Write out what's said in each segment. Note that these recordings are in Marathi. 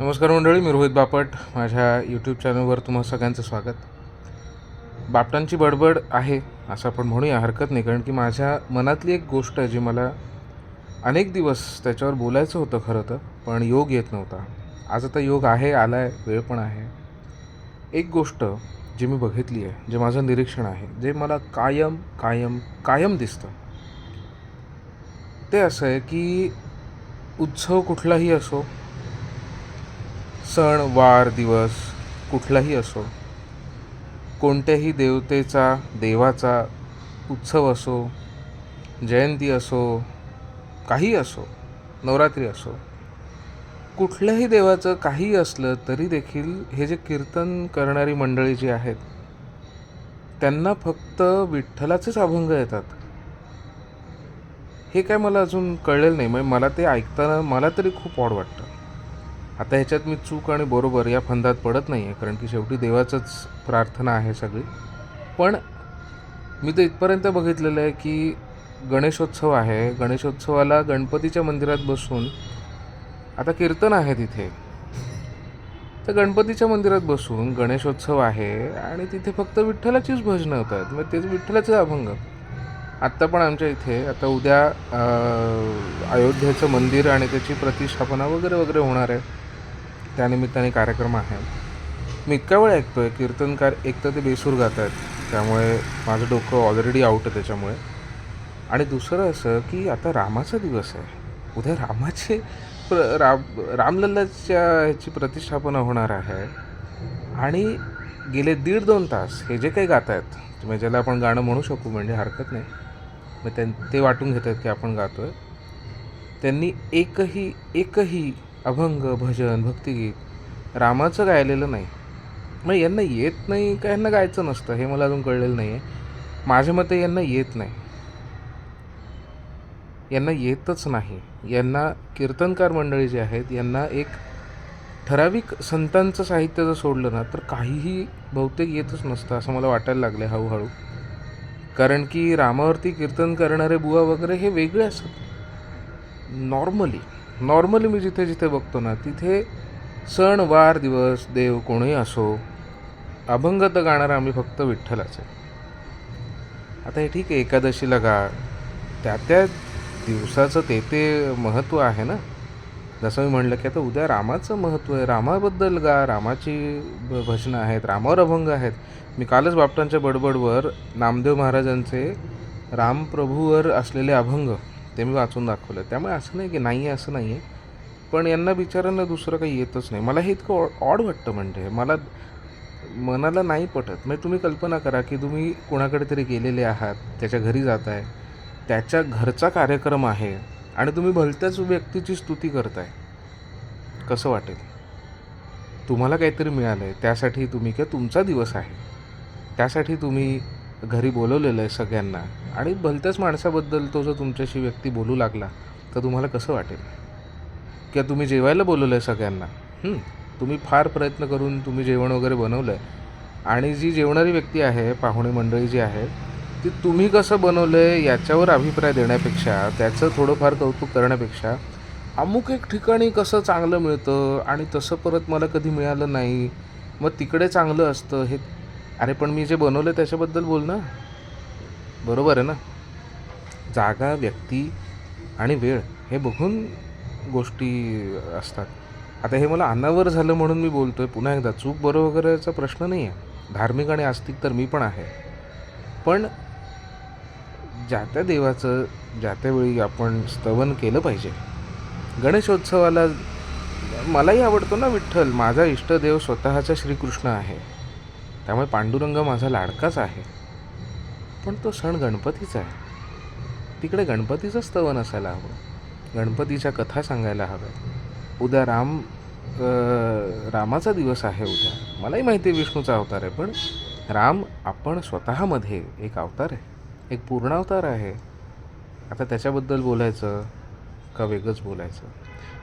नमस्कार मंडळी मी रोहित बापट. माझ्या यूट्यूब चॅनलवर तुम्हा सगळ्यांचं स्वागत. बापटांची बडबड आहे असं आपण म्हणूया हरकत नाही. कारण की माझ्या मनातली एक गोष्ट आहे जी मला अनेक दिवस त्याच्यावर बोलायचं होतं खरं तर पण योग येत नव्हता. आज आता योग आहे आला आहे वेळ पण आहे. एक गोष्ट जी मी बघितली आहे जे माझं निरीक्षण आहे जे मला कायम कायम कायम दिसतं. ते असं आहे की उत्सव कुठलाही असो सण वार दिवस कुठलाही असो कोणत्याही देवतेचा देवाचा उत्सव असो जयंती असो काही असो नवरात्री असो कुठल्याही देवाचं काही असलं तरी देखील हे जे कीर्तन करणारी मंडळी जी आहेत त्यांना फक्त विठ्ठलाचेच अभंग येतात. हे काय मला अजून कळलेलं नाही. म्हणजे मला ते ऐकताना मला तरी खूप ऑड वाटतं. आता ह्याच्यात मी चूक आणि बरोबर या फंदात पडत नाही आहे कारण की शेवटी देवाचंच प्रार्थना आहे सगळी. पण मी तर इथपर्यंत बघितलेलं आहे की गणेशोत्सव आहे. गणेशोत्सवाला गणपतीच्या मंदिरात बसून आता कीर्तन आहे तिथे. तर गणपतीच्या मंदिरात बसून गणेशोत्सव आहे आणि तिथे फक्त विठ्ठलाचीच भजनं होतात. मग तेच विठ्ठलाचे अभंग. आत्ता पण आमच्या इथे आता उद्या अयोध्येचं मंदिर आणि त्याची प्रतिष्ठापना वगैरे वगैरे होणार आहे. त्यानिमित्ताने कार्यक्रम आहे. मी इतका वेळ ऐकतो आहे कीर्तनकार एक तर ते बेसूर गात आहेत त्यामुळे माझं डोकं ऑलरेडी आउट आहे त्याच्यामुळे. आणि दुसरं असं की आता रामाचा दिवस आहे. उद्या रामाचे प्र राम रामलल्लाच्या ह्याची प्रतिष्ठापना होणार आहे. आणि गेले दीड दोन तास हे जे काही गात आहेत म्हणजे ज्याला आपण गाणं म्हणू शकू म्हणजे हरकत नाही मग त्यां ते वाटून घेत आहेत की आपण गातो आहे त्यांनी एकही एकही अभंग भजन भक्तिगीत रामाचं गायलेलं नाही. मग यांना येत नाही का? यांना गायचं नसतं हे मला अजून कळलेलं नाही आहे माझ्या मते यांना येत नाही. यांना येतच नाही. यांना कीर्तनकार मंडळी जी आहेत यांना एक ठराविक संतांचं साहित्य जर सोडलं ना तर काहीही बहुतेक येतच नसतं असं मला वाटायला लागलं आहे हळूहळू. कारण की रामावरती कीर्तन करणारे बुवा वगैरे हे वेगळे असतात. नॉर्मली नॉर्मली मी जिथे जिथे बघतो ना तिथे सण वार दिवस देव कोणीही असो अभंग तर गाणारा आम्ही फक्त विठ्ठलाचे आता हे ठीक आहे एकादशीला गा त्या त्या दिवसाचं ते ते महत्त्व आहे ना? जसं मी म्हणलं की आता उद्या रामाचं महत्त्व आहे. रामाबद्दल गा रामाची भ भजनं आहेत रामावर अभंग आहेत. मी कालच बापटांच्या बडबडवर नामदेव महाराजांचे रामप्रभूवर असलेले अभंग ते मी वाचून दाखवलं. त्यामुळे असं नाही की नाही आहे असं नाही आहे पण यांना बिचारांना दुसरं काही येतच नाही. मला हे इतकं ऑड वाटतं म्हणजे. मला मनाला नाही पटत. म्हणजे तुम्ही कल्पना करा की तुम्ही कोणाकडे तरी गेलेले आहात त्याच्या घरी जात आहे त्याच्या घरचा कार्यक्रम आहे आणि तुम्ही भलत्याच व्यक्तीची स्तुती करताय. कसं वाटेल? तुम्हाला काहीतरी मिळालं आहे त्यासाठी तुम्ही किंवा तुमचा दिवस आहे. त्यासाठी तुम्ही घरी बोलवलेलं आहे सगळ्यांना. आणि भलत्याच माणसाबद्दल तो जर तुमच्याशी व्यक्ती बोलू लागला तर तुम्हाला कसं वाटेल? किंवा तुम्ही जेवायला बोलवलं आहे सगळ्यांना तुम्ही फार प्रयत्न करून तुम्ही जेवण वगैरे बनवलं आहे आणि जी जेवणारी व्यक्ती आहे पाहुणे मंडळी जी आहे ती तुम्ही कसं बनवलं आहे याच्यावर अभिप्राय देण्यापेक्षा त्याचं थोडंफार कौतुक करण्यापेक्षा अमुक एक ठिकाणी कसं चांगलं मिळतं आणि तसं परत मला कधी मिळालं नाही मग तिकडे चांगलं असतं हे अरे पण मी जे बनवलं त्याच्याबद्दल बोल ना. बरोबर आहे ना? जागा व्यक्ती आणि वेळ हे बघून गोष्टी असतात. आता हे मला अनावर झालं म्हणून मी बोलतो आहे पुन्हा एकदा चूक बरोबर वगैरेचा प्रश्न नाही आहे. धार्मिक आणि आस्तिक तर मी पण आहे. पण ज्या त्या देवाचं ज्या त्यावेळी आपण स्तवन केलं पाहिजे. गणेशोत्सवाला मलाही आवडतो ना विठ्ठल. माझा इष्टदेव स्वतःचा श्रीकृष्ण आहे. त्यामुळे पांडुरंग माझा लाडकाच आहे. पण तो सण गणपतीचा आहे. तिकडे गणपतीचं स्तवन असायला हवं. गणपतीच्या कथा सांगायला हव्या उद्या राम रामाचा दिवस आहे उद्या. मलाही माहिती आहे विष्णूचा अवतार आहे पण राम आपण स्वतःमध्ये एक अवतार आहे. एक पूर्णावतार आहे. आता त्याच्याबद्दल बोलायचं का वेगळंच बोलायचं?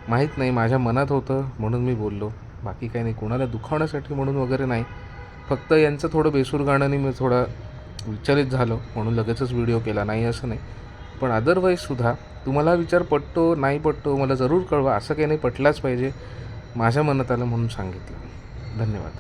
माहीत नाही माझ्या मनात होतं म्हणून मी बोललो. बाकी काही नाही कोणाला दुखावण्यासाठी म्हणून वगैरे नाही. फक्त यांचं थोडं बेसूर गाण्याने मी थोडा विचलित झालो म्हणून लगेचच व्हिडिओ केला. नाही असं नाही. पण अदरवाईजसुद्धा तुम्हाला विचार पटतो नाही पटतो मला जरूर कळवा. असं काही नाही पटलाच पाहिजे. माझ्या मनात आलं म्हणून सांगितलं. धन्यवाद.